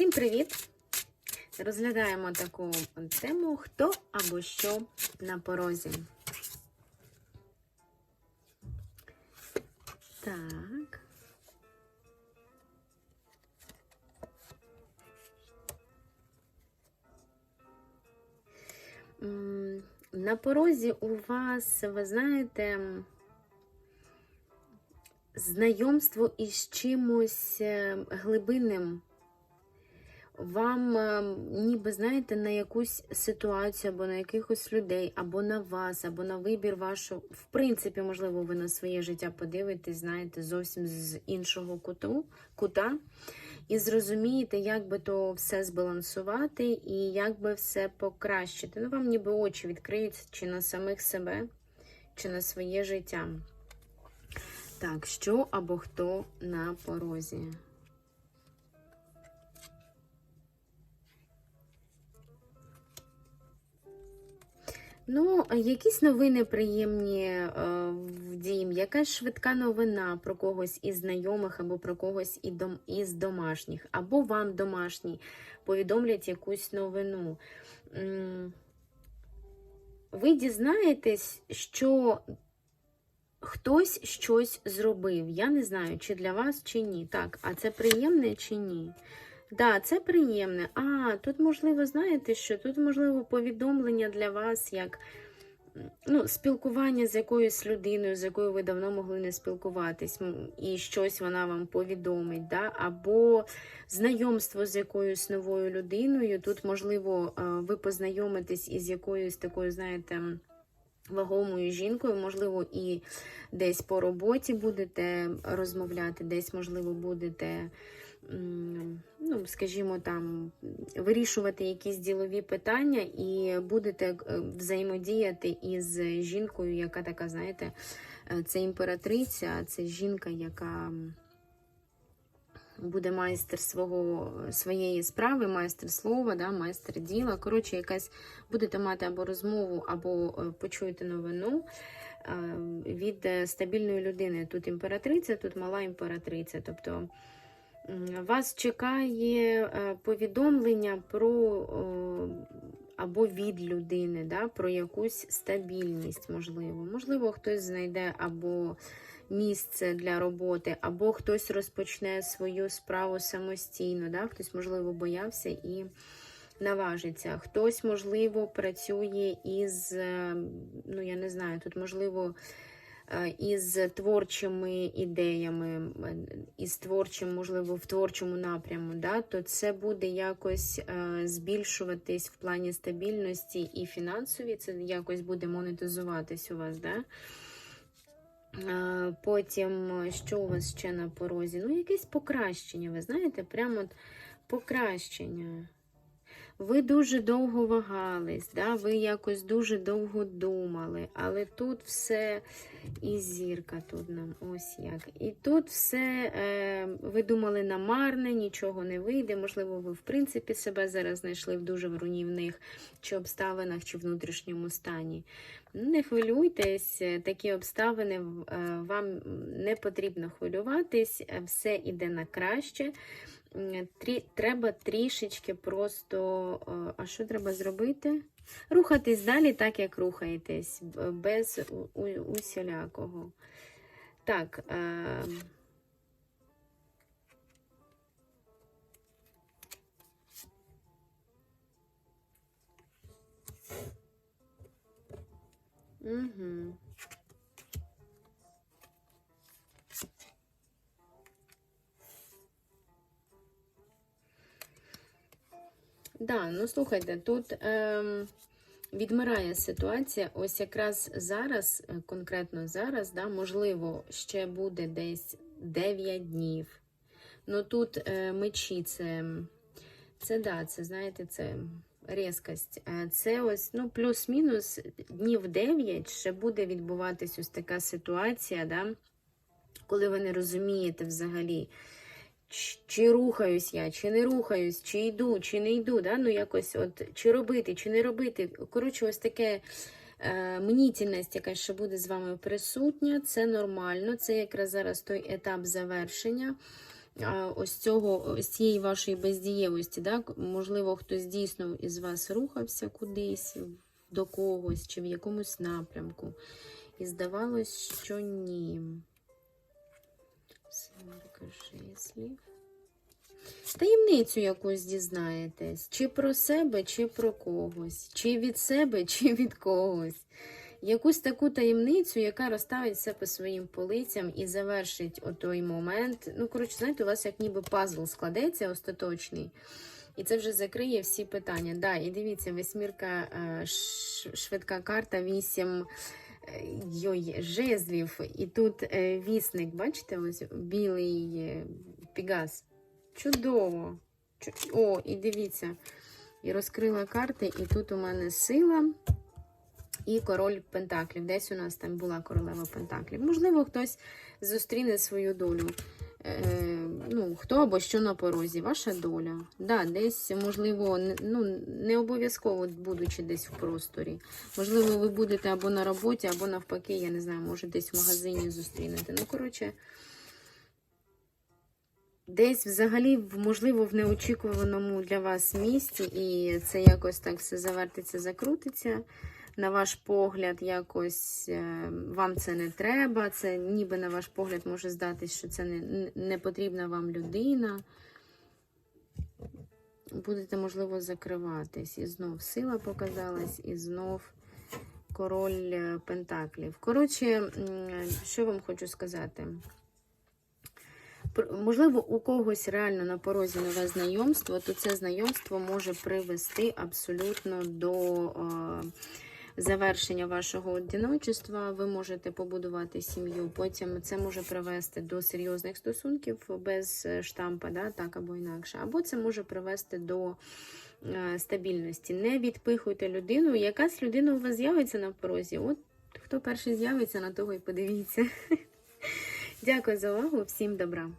Всім привіт! Розглядаємо таку тему хто або що на порозі. Так. На порозі у вас, ви знаєте, знайомство із чимось е, глибинним. Вам, е, ніби, знаєте, на якусь ситуацію, або на якихось людей, або на вас, або на вибір вашого. В принципі, можливо, ви на своє життя подивитесь, знаєте, зовсім з іншого куту, кута. І зрозумієте, як би то все збалансувати і як би все покращити. Ну, вам ніби очі відкриються чи на самих себе, чи на своє життя. Так, що або хто на порозі? Ну, якісь новини приємні е, в дім, якась швидка новина про когось із знайомих або про когось із домашніх, або вам домашні повідомлять якусь новину. Ви дізнаєтесь, що хтось щось зробив. Я не знаю, чи для вас, чи ні. Так, а це приємне чи ні? Да, це приємне. А, тут, можливо, знаєте, що тут, можливо, повідомлення для вас, як ну, спілкування з якоюсь людиною, з якою ви давно могли не спілкуватись, і щось вона вам повідомить, да? або знайомство з якоюсь новою людиною. Тут, можливо, е, ви познайомитесь із якоюсь такою, знаєте, вагомою жінкою, можливо, і десь по роботі будете розмовляти, десь, можливо, будете ну, скажімо, там, вирішувати якісь ділові питання і будете е, взаємодіяти із жінкою, яка така, знаєте, е, це імператриця, це жінка, яка буде майстер свого, своєї справи, майстер слова, да, майстер діла. Коротше, якась будете мати або розмову, або е, почуєте новину від стабільної людини. Тут імператриця, тут мала імператриця. Тобто вас чекає е, повідомлення про або від людини, да, про якусь стабільність, можливо. Можливо, хтось знайде або місце для роботи, або хтось розпочне свою справу самостійно, да, хтось, можливо, боявся і наважиться. Хтось, можливо, працює із, е, ну, я не знаю, тут, можливо, із творчими ідеями, е, із творчим, можливо, в творчому напряму, да, то це буде якось е, збільшуватись в плані стабільності і фінансові, це якось буде монетизуватись у вас. Да? Е, Потім, е, що у вас ще на порозі? Ну, якесь покращення, ви знаєте, прямо от покращення. Ви дуже довго вагались, да? ви якось дуже довго думали, але тут все і зірка тут нам ось як. І тут все е, ви думали намарне, нічого не вийде. Можливо, ви в принципі себе зараз знайшли в дуже руйнівних чи обставинах, чи внутрішньому стані. Не хвилюйтесь, такі обставини е, вам не потрібно хвилюватись, все йде на краще. М, Трі, треба трішечки просто. е, А що треба зробити? Рухатись далі, так як рухаєтесь, без усілякого. Так. Е, угу. Да, ну слухайте, тут ем, відмирає ситуація. Ось якраз зараз, е, конкретно зараз, да, можливо, ще буде десь 9 днів. Ну тут е, мечі це, це да, це знаєте, це різкость. Е, Це ось, ну, плюс-мінус днів 9 ще буде відбуватись ось така ситуація, да, коли ви не розумієте взагалі. Чи рухаюсь я, чи не рухаюсь, чи йду, чи не йду, да? ну якось от, чи робити, чи не робити. Коротше, ось таке е, мнітельність, яка ще буде з вами присутня, це нормально, це якраз зараз той етап завершення. а, ось цього, ось цієї вашої бездієвості. Да? Можливо, хтось дійсно із вас рухався кудись, до когось чи в якомусь напрямку. І здавалось, що ні. Семерка жезлів. Таємницю якусь дізнаєтесь. Чи про себе, чи про когось. Чи від себе, чи від когось. Якусь таку таємницю, яка розставить все по своїм полицям і завершить отой момент. Ну, коротше, знаєте, у вас як ніби пазл складеться остаточний. І це вже закриє всі питання. Да, і дивіться, восьмірка, е, швидка карта, вісім е, йой, жезлів. І тут е, вісник, бачите, ось білий е, пігас. Чудово. О, і дивіться. І розкрила карти, і тут у мене сила і король Пентаклів. Десь у нас там була королева Пентаклів. Можливо, хтось зустріне свою долю. Е, ну, хто або що на порозі, ваша доля. Да, десь, можливо, ну, не обов'язково будучи десь в просторі. Можливо, ви будете або на роботі, або навпаки, я не знаю, може десь в магазині зустрінете. Ну, коротше, десь взагалі, можливо, в неочікуваному для вас місці, і це якось так все завертиться, закрутиться. На ваш погляд, якось е, вам це не треба. Це ніби на ваш погляд може здатись, що це не, не потрібна вам людина. Будете, можливо, закриватись. І знов сила показалась, і знов король е, Пентаклів. Коротше, що вам хочу сказати? Можливо, у когось реально на порозі нове знайомство, то це знайомство може привести абсолютно до е, завершення вашого одиночества. Ви можете побудувати сім'ю. Потім це може привести до серйозних стосунків без штампа, да, так або інакше. Або це може привести до е, стабільності. Не відпихуйте людину. Якась людина у вас з'явиться на порозі. От хто перший з'явиться, на того і подивіться. Дякую за увагу. Всім добра.